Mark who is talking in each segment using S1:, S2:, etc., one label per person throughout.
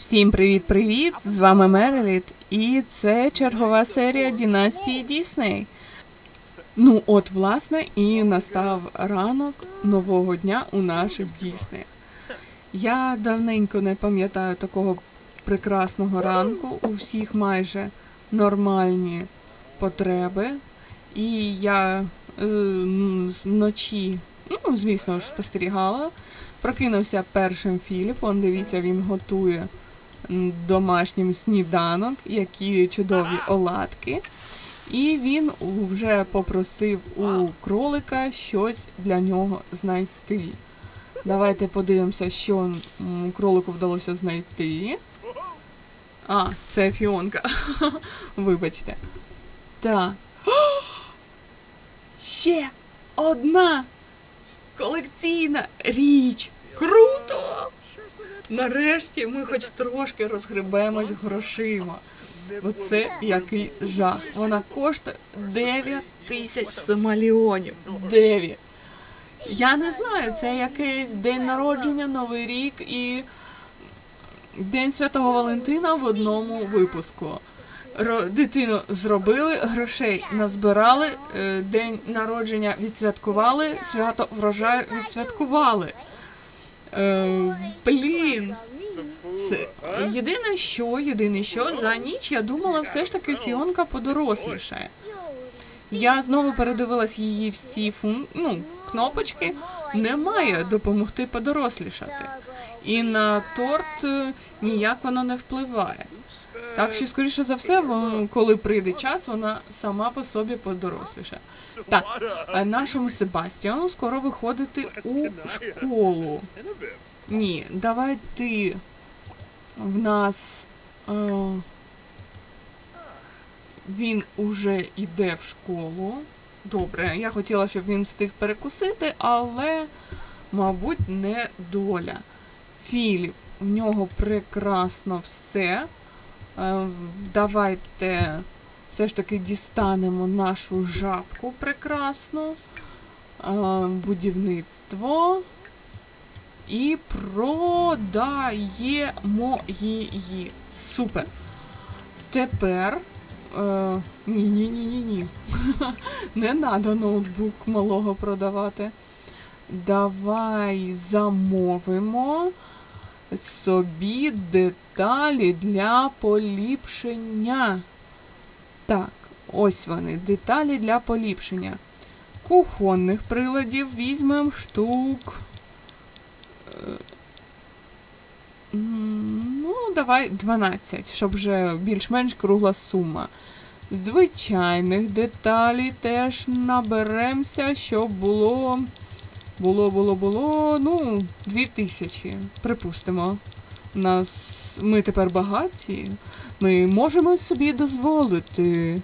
S1: Всім привіт-привіт! З вами Мереліт, і це чергова серія Дінастії Дісней. Ну, от, власне, і настав ранок нового дня у наших Дісней. Я давненько не пам'ятаю такого прекрасного ранку. У всіх майже нормальні потреби. І я е, вночі, ну, звісно ж, спостерігала. Прокинувся першим Філіп. Он дивіться, він готує домашнім сніданок, які чудові оладки. І він вже попросив у кролика щось для нього знайти. Давайте подивимося, що кролику вдалося знайти. А, це фіонка. Вибачте. Так. Ще одна колекційна річ. Круто! Нарешті ми хоч трошки розгребемось грошима. Оце який жах. Вона коштує 9 тисяч сомаліонів. 9. Я не знаю, це якийсь день народження, Новий рік і День Святого Валентина в одному випуску. Дитину зробили, грошей назбирали, е, день народження відсвяткували, свято врожаю відсвяткували. Е, блін. Це єдине, що, єдине, що за ніч я думала, все ж таки Фіонка подорослішає. Я знову передивилась її всі фун... ну, кнопочки. Немає допомогти подорослішати. І на торт е, ніяк воно не впливає. Так що, скоріше за все, коли прийде час, вона сама по собі подоросліше. Так, е, нашому Себастіану скоро виходити у школу. Ні, давай ти в нас. Е, він уже йде в школу. Добре, я хотіла, щоб він встиг перекусити, але, мабуть, не доля. Філіп, в нього прекрасно все. Е, давайте все ж таки дістанемо нашу жабку прекрасну. Е, будівництво. І продаємо її. Супер. Тепер. Е, ні, ні, ні, ні, ні. Не треба ноутбук малого продавати. Давай замовимо собі деталі для поліпшення. Так, ось вони. Деталі для поліпшення. Кухонних приладів візьмемо штук. е, Ну, давай 12, щоб вже більш-менш кругла сума. Звичайних деталей теж наберемося, щоб було. Було, було, було. Ну, 2000, припустимо. Нас ми тепер багаті. Ми можемо собі дозволити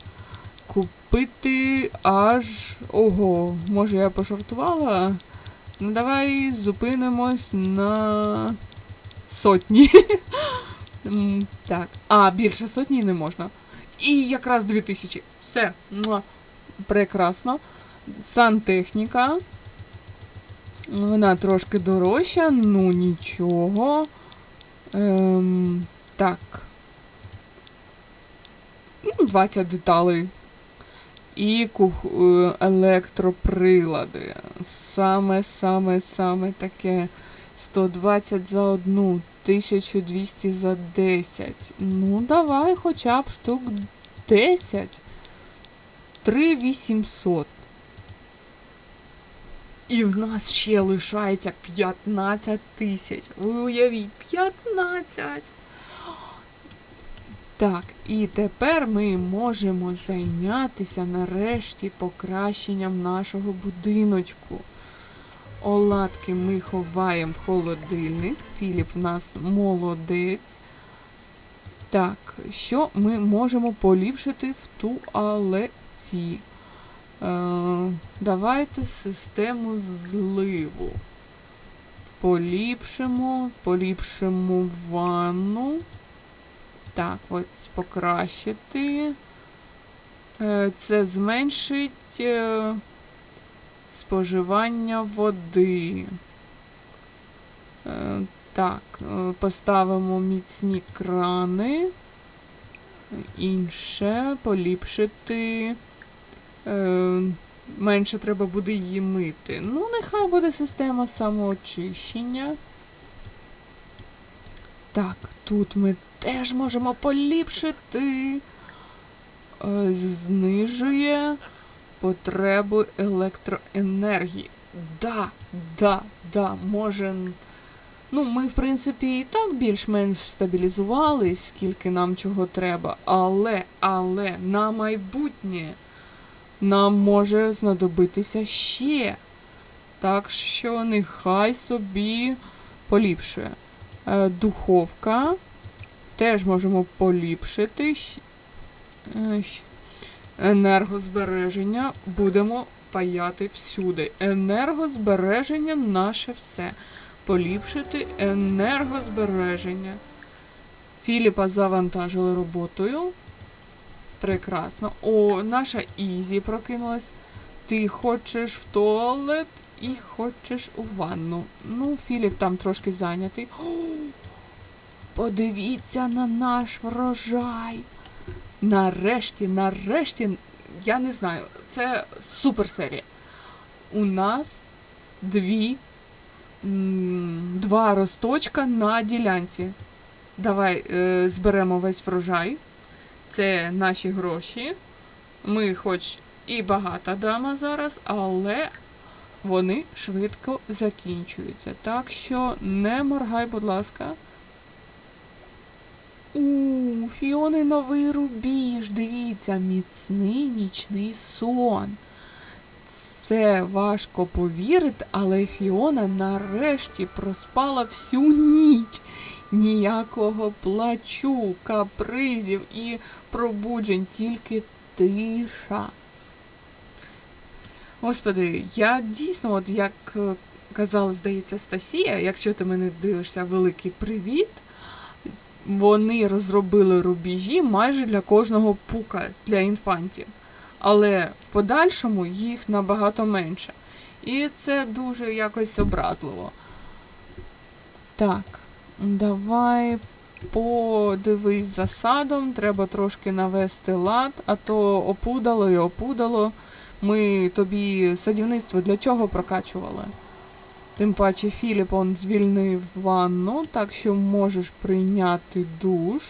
S1: купити аж. Ого, може я пожартувала? Ну давай зупинимось на сотні. Так. А, більше сотні не можна. І якраз 2000. Все. Муа. Прекрасно. Сантехніка. Вона трошки дорожча, ну нічого. Ем, так. Ну, 20 деталей. І кух... е, електроприлади. Саме, саме, саме таке. 120 за одну, 1200 за 10. Ну, давай хоча б штук 10. 3800. І в нас ще лишається 15 тисяч. Ви уявіть, 15. Так, і тепер ми можемо зайнятися нарешті покращенням нашого будиночку. Оладки ми ховаємо в холодильник. Філіп в нас молодець. Так, що ми можемо поліпшити в туалеті? Е, давайте систему зливу. Поліпшимо, поліпшимо ванну. Так, ось покращити. Е, це зменшить е, споживання води. Так, поставимо міцні крани. Інше, поліпшити. Е, менше треба буде її мити. Ну, нехай буде система самоочищення. Так, тут ми теж можемо поліпшити. Е, знижує потребу електроенергії. Да, да, да, може. Ну, ми, в принципі, і так більш-менш стабілізувались, скільки нам чого треба, але, але на майбутнє нам може знадобитися ще. Так що нехай собі поліпшує. Е, духовка. Теж можемо поліпшити. Е, Енергозбереження будемо паяти всюди. Енергозбереження наше все. Поліпшити енергозбереження. Філіпа завантажили роботою. Прекрасно. О, наша Ізі прокинулась. Ти хочеш в туалет і хочеш у ванну. Ну, Філіп там трошки зайнятий. О, подивіться на наш врожай. Нарешті, нарешті, я не знаю, це супер серія. У нас дві, два росточка на ділянці. Давай е, зберемо весь врожай. Це наші гроші. Ми хоч і багата дама зараз, але вони швидко закінчуються. Так що не моргай, будь ласка. У, Фіони новий рубіж. Дивіться, міцний нічний сон. Це важко повірити, але Фіона нарешті проспала всю ніч. Ніякого плачу, капризів і пробуджень, тільки тиша. Господи, я дійсно, от як е, казала, здається, Стасія, якщо ти мене дивишся, великий привіт. Вони розробили рубежі майже для кожного пука для інфантів. Але в подальшому їх набагато менше. І це дуже якось образливо. Так, давай подивись за садом, треба трошки навести лад, а то опудало і опудало. Ми тобі садівництво для чого прокачували? Тим паче Філіп он звільнив ванну, так що можеш прийняти душ.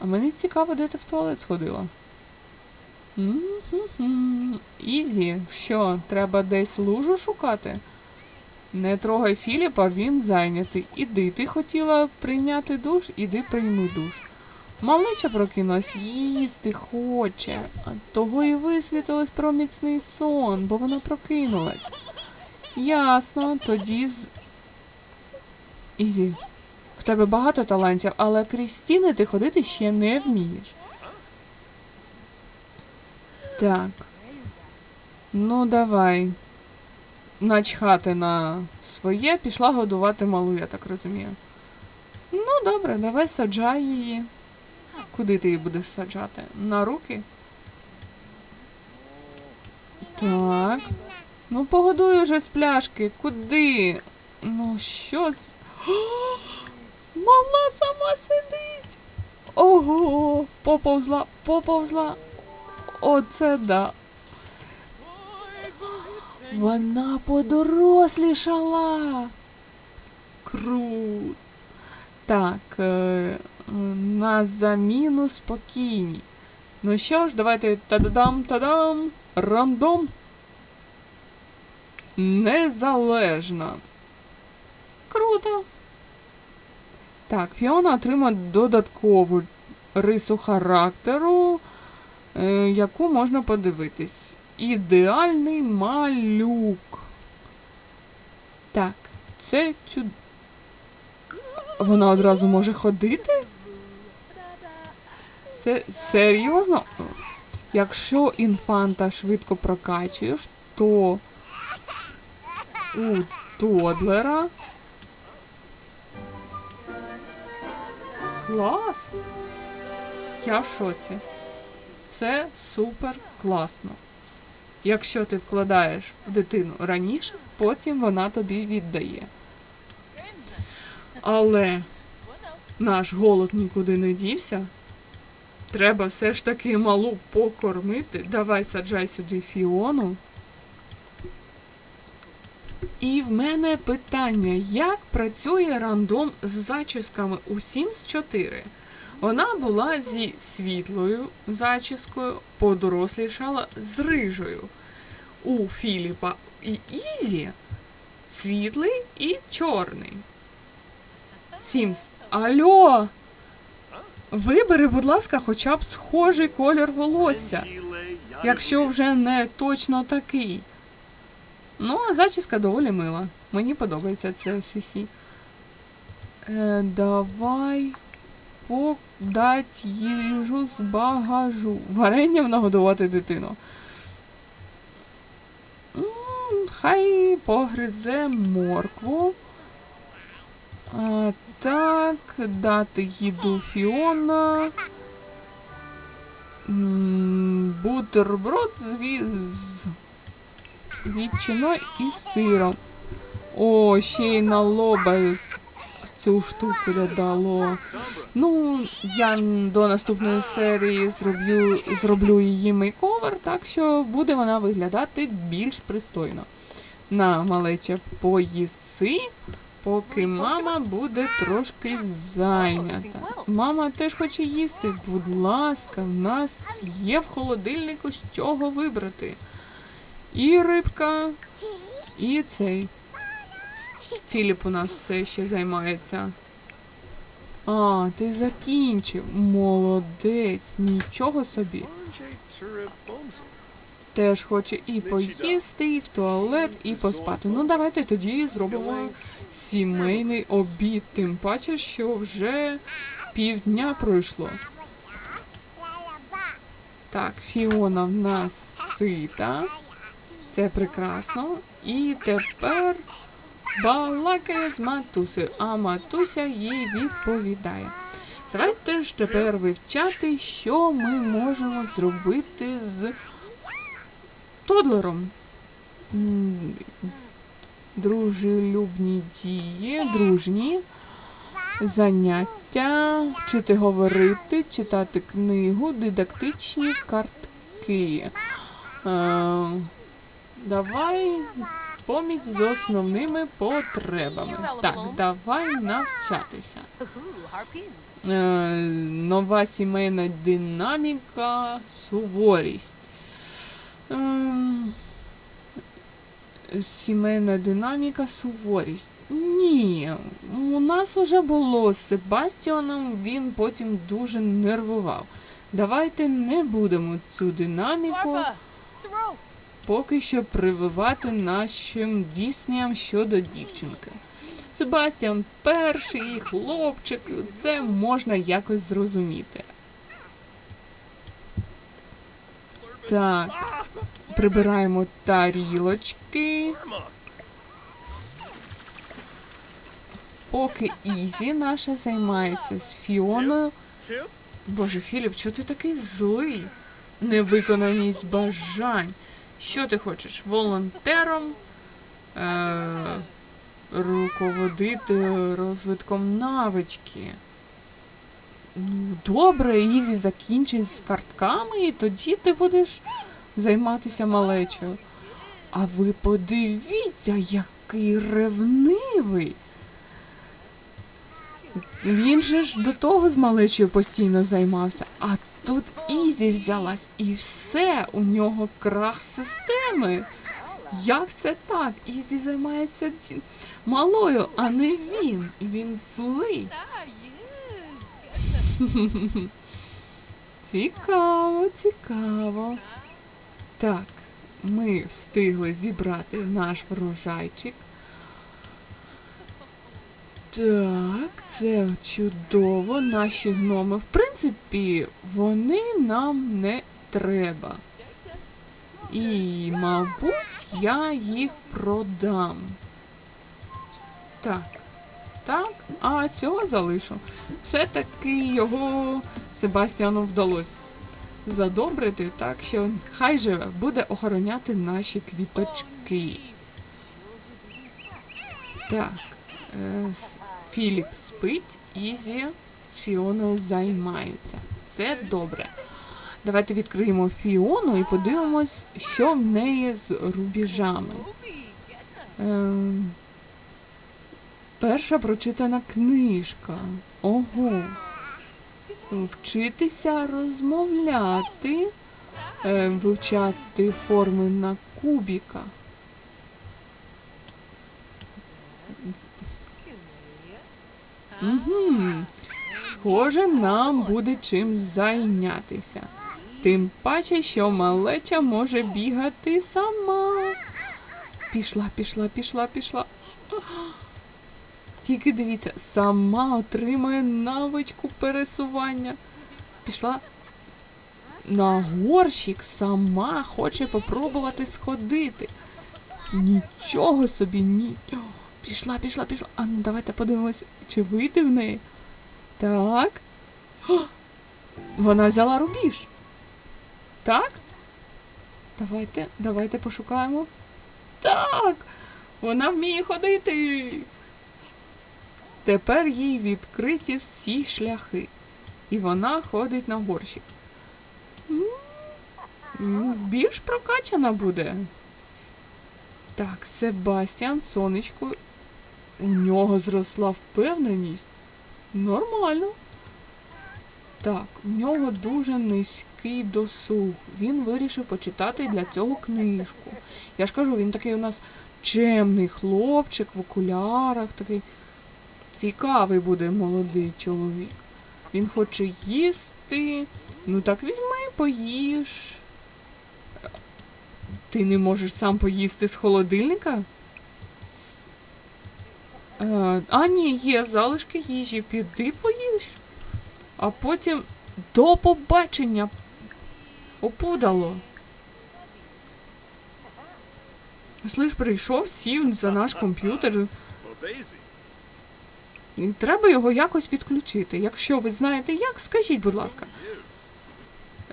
S1: А мені цікаво, де ти в туалет сходила. Ізі, що, треба десь лужу шукати? Не трогай Філіпа, він зайнятий. Іди, ти хотіла прийняти душ, іди прийми душ. Малеча прокинулась, їсти хоче. Того і висвітилось про міцний сон, бо вона прокинулась. Ясно, тоді з. Ізі, в тебе багато талантів, але крізь стіни ти ходити ще не вмієш. Так. Ну, давай. Начхати на своє, пішла годувати малу, я так розумію. Ну, добре, давай саджай її. Куди ти її будеш саджати? На руки? Так. Ну, погодуй уже з пляшки. Куди? Ну, що з. О, Мала сама сидить. Ого, поповзла, поповзла. Оце да. Вона подорослішала. Крут. Так, е, на заміну спокійні. Ну що ж, давайте та-дам, та-дам, рандом. Незалежна. Круто. Так, Фіона отримає додаткову рису характеру, е, яку можна подивитись. Ідеальний малюк. Так, це чуд... Вона одразу може ходити? Це серйозно? Якщо інфанта швидко прокачуєш, то у Тодлера. Клас! Я в шоці. Це супер класно. Якщо ти вкладаєш в дитину раніше, потім вона тобі віддає. Але наш голод нікуди не дівся. Треба все ж таки малу покормити. Давай саджай сюди фіону. І в мене питання: як працює рандом з зачісками у Sims 4? Вона була зі світлою зачіскою, подорослішала з рижою. У Філіпа і Ізі світлий і чорний. Сімс, альо! Вибери, будь ласка, хоча б схожий колір волосся, якщо вже не точно такий. Ну, а зачіска доволі мила. Мені подобається це Сісі. Е, давай подать їжу з багажу. Варенням нагодувати дитину. М, Хай погризе моркву. А, так, дати їду Фіона. М, Бутерброд з, ві- з ветчиною і сиром. О, ще й на лоба цю штуку додало. Ну, я до наступної серії зроблю, зроблю її мейковер, так що буде вона виглядати більш пристойно. На малече поїси, поки мама буде трошки зайнята. Мама теж хоче їсти. Будь ласка, в нас є в холодильнику з чого вибрати. І рибка, і цей. Філіп у нас все ще займається. А, ти закінчив. Молодець, нічого собі. Теж хоче і поїсти, і в туалет, і поспати. Ну, давайте тоді зробимо сімейний обід. Тим паче, що вже півдня пройшло. Так, Фіона в нас сита. Це прекрасно. І тепер балакає з матусею, а матуся їй відповідає. Давайте ж тепер вивчати, що ми можемо зробити з Тодлером. Дружелюбні дії, дружні, заняття, вчити говорити, читати книгу, дидактичні картки. Е, давай поміч з основними потребами. Так, давай навчатися. Е, нова сімейна динаміка, суворість. Ем, сімейна динаміка, суворість. Ні, у нас уже було з Себастіоном, він потім дуже нервував. Давайте не будемо цю динаміку поки що прививати нашим дійсням щодо дівчинки. Себастіан перший хлопчик, це можна якось зрозуміти. Так, прибираємо тарілочки. Поки Ізі наша займається з Фіоною. Боже, Філіп, чого ти такий злий? Невиконаність бажань. Що ти хочеш? Волонтером? Е- руководити розвитком навички. Ну, добре, Ізі закінчить з картками, і тоді ти будеш займатися малечою. А ви подивіться, який ревнивий. Він же ж до того з малечою постійно займався, а тут Ізі взялась і все, у нього крах системи. Як це так? Ізі займається малою, а не він. І він злий. Цікаво, цікаво. Так, ми встигли зібрати наш врожайчик. Так, це чудово. Наші гноми. В принципі, вони нам не треба. І, мабуть, я їх продам. Так. Так, а цього залишу. Все-таки його Себастьяну вдалося задобрити, так що хай живе, буде охороняти наші квіточки. Так, е, Філіп спить, Ізі з Фіоною займаються. Це добре. Давайте відкриємо Фіону і подивимось, що в неї з рубіжами. Ем, перша прочитана книжка. Ого. Вчитися розмовляти, е, вивчати форми на кубіка. Угу. Схоже, нам буде чим зайнятися. Тим паче, що малеча може бігати сама. Пішла, пішла, пішла, пішла. Тільки дивіться, сама отримує навичку пересування. Пішла на горщик, сама хоче попробувати сходити. Нічого собі, ні. Пішла, пішла, пішла. А ну давайте подивимось, чи вийде в неї. Так. О, вона взяла рубіж. Так? Давайте, давайте пошукаємо. Так! Вона вміє ходити. Тепер їй відкриті всі шляхи. І вона ходить на горщик. Більш прокачана буде. Так, Себастьян, сонечко. У нього зросла впевненість. Нормально. Так, в нього дуже низький досуг. Він вирішив почитати для цього книжку. Я ж кажу, він такий у нас чемний хлопчик в окулярах, такий цікавий буде молодий чоловік. Він хоче їсти. Ну так візьми, поїж. Ти не можеш сам поїсти з холодильника? Е, а, ні, є залишки їжі, піди поїж. А потім до побачення. Опудало. Слиш, прийшов, сів за наш комп'ютер. І треба його якось відключити. Якщо ви знаєте як, скажіть, будь ласка.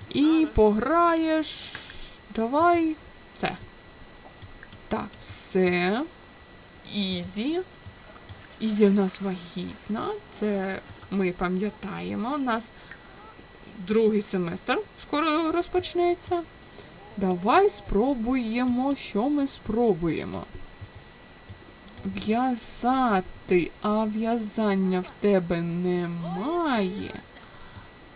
S1: І пограєш. Давай це. Так, все. Ізі. Ізі в нас вагітна. Це ми пам'ятаємо. У нас другий семестр скоро розпочнеться. Давай спробуємо, що ми спробуємо. В'язати, а в'язання в тебе немає.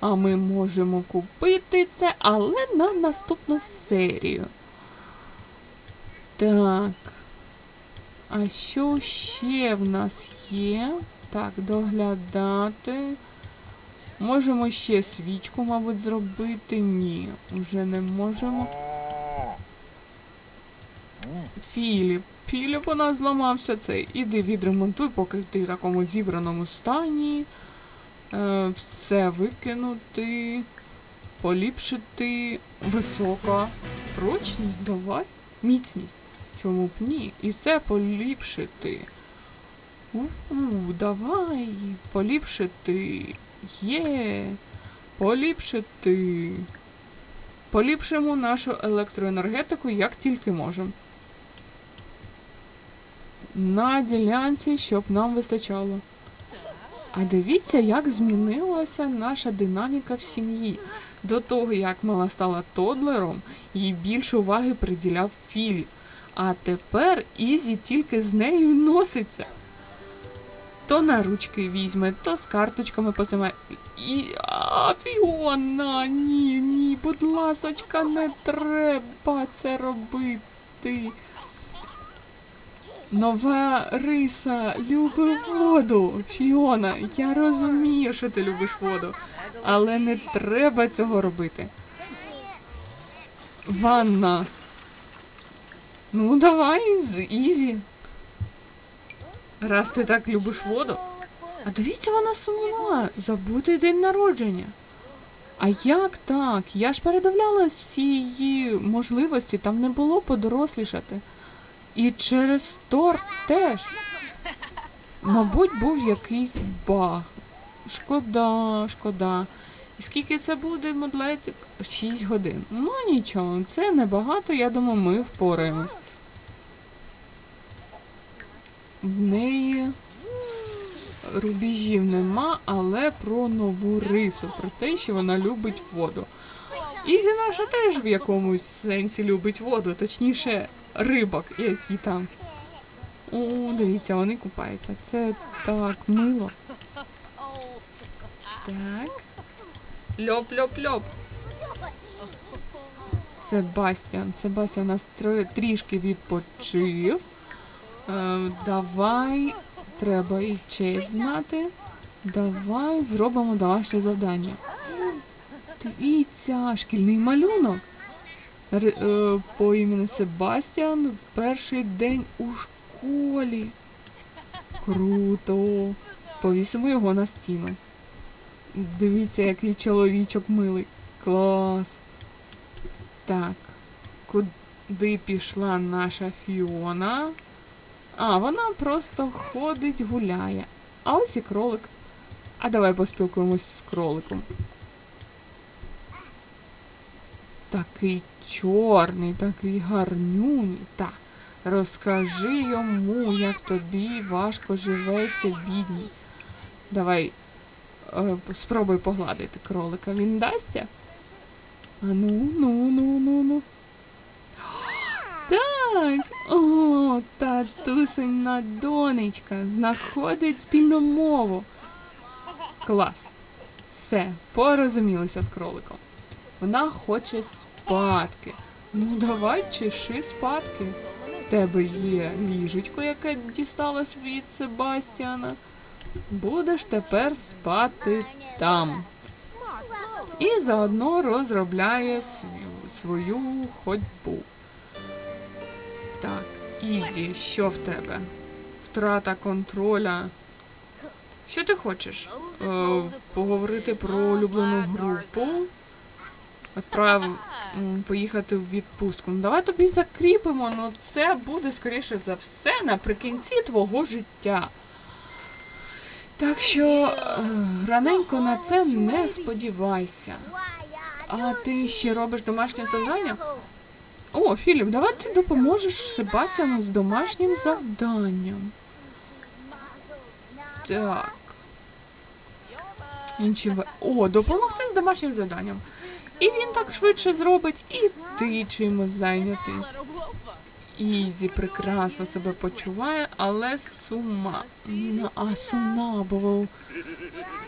S1: А ми можемо купити це, але на наступну серію. Так. А що ще в нас є? Так, доглядати. Можемо ще свічку, мабуть, зробити. Ні, вже не можемо. Філіп. Філіп у нас зламався цей. Іди відремонтуй, поки ти в такому зібраному стані. Е, все викинути, поліпшити висока прочність, давай. Міцність. Чому б ні? І це поліпшити. У-у, давай. Поліпшити. Є. Поліпшити. Поліпшимо нашу електроенергетику як тільки можемо. На ділянці, щоб нам вистачало. А дивіться, як змінилася наша динаміка в сім'ї. До того, як мала стала тодлером, їй більше уваги приділяв Філіп. А тепер Ізі тільки з нею носиться. То на ручки візьме, то з карточками позиме. І. Фіона, ні, ні, будь ласочка, не треба це робити. Нова риса любить воду. Фіона, я розумію, що ти любиш воду, але не треба цього робити. Ванна. Ну, давай з Ізі. Раз ти так любиш воду. А дивіться, вона сумна. Забутий день народження. А як так? Я ж передивлялась всі її можливості, там не було подорослішати. І через торт теж. Мабуть, був якийсь баг. Шкода, шкода. І скільки це буде, модлетик? 6 годин. Ну нічого, це небагато, я думаю, ми впораємось. В неї рубежів нема, але про нову рису, про те, що вона любить воду. Ізі наша теж в якомусь сенсі любить воду, точніше, рибок, які там. О, дивіться, вони купаються. Це так мило. Так. Льоп-льоп-льоп. Себастьян. Себастьян у нас трішки відпочив. Е, давай. Треба і честь знати. Давай зробимо домашнє завдання. Дивіться, шкільний малюнок. Р- е, по імені Себастьян в перший день у школі. Круто. Повісимо його на стіну. Дивіться, який чоловічок милий. Клас. Так. Куди пішла наша Фіона? А, вона просто ходить, гуляє. А ось і кролик. А давай поспілкуємось з кроликом. Такий чорний, такий гарнюній. Так. Розкажи йому, як тобі важко живеться, бідній. Давай е, спробуй погладити кролика. Він дасться? А ну, ну, ну, ну, ну. Так. О, татусина донечка знаходить спільну мову. Клас. Все, порозумілися з кроликом. Вона хоче спадки. Ну, давай чеши спадки. В тебе є ліжечко, яке дісталось від Себастьяна. Будеш тепер спати там. І заодно розробляє свою ходьбу. Так, Ізі, що в тебе? Втрата контроля. Що ти хочеш? Е, поговорити про улюблену групу. Відправ м, поїхати в відпустку. Ну, давай тобі закріпимо, ну це буде, скоріше за все, наприкінці твого життя. Так що е, раненько на це не сподівайся. А ти ще робиш домашнє завдання? О, Філіп, давай ти допоможеш Себастьяну з домашнім завданням. Так. Інші в... О, допомогти з домашнім завданням. І він так швидше зробить, і ти чимось зайнятий. Ізі прекрасно себе почуває, але сума. Ну, А сумна, бо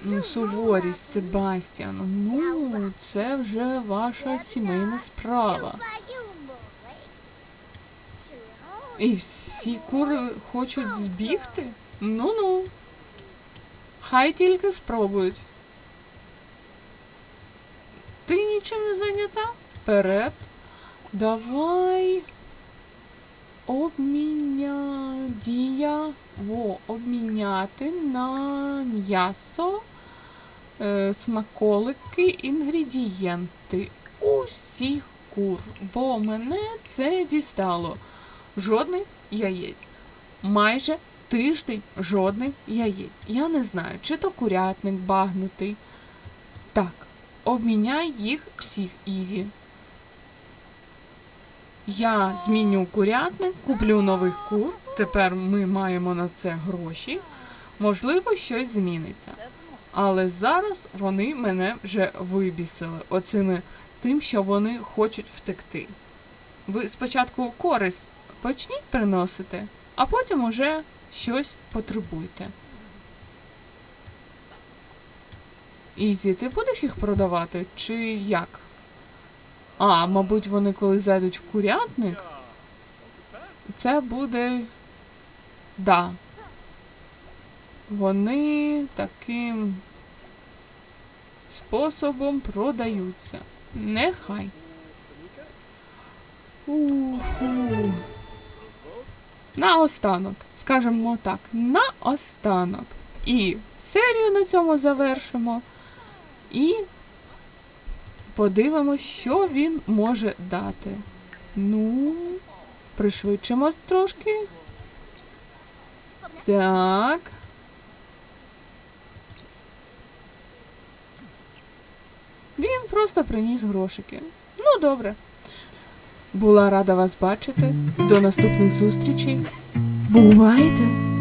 S1: ну, суворість Себастьяна. Ну, це вже ваша сімейна справа. І всі кури хочуть збігти? Ну-ну. Хай тільки спробують. Ти нічим не зайнята? Вперед. Давай. Обміня... Дія. Во, обміняти на м'ясо, е, смаколики, інгредієнти. Усіх кур. Бо мене це дістало. Жодних яєць. Майже тиждень жодних яєць. Я не знаю, чи то курятник багнутий. Так, обміняй їх всіх ізі. Я зміню курятник, куплю нових кур. Тепер ми маємо на це гроші. Можливо, щось зміниться. Але зараз вони мене вже вибісили оцими тим, що вони хочуть втекти. Ви спочатку користь почніть приносити, а потім уже щось потребуйте. Ізі, ти будеш їх продавати чи як? А, мабуть, вони коли зайдуть в курятник, це буде. Да. Вони таким способом продаються. Нехай. Уху. Наостанок, скажемо так, наостанок. І серію на цьому завершимо. І подивимось, що він може дати. Ну, пришвидшимо трошки. Так. Він просто приніс грошики. Ну, добре. Була рада вас бачити. До наступних зустрічей. Бувайте!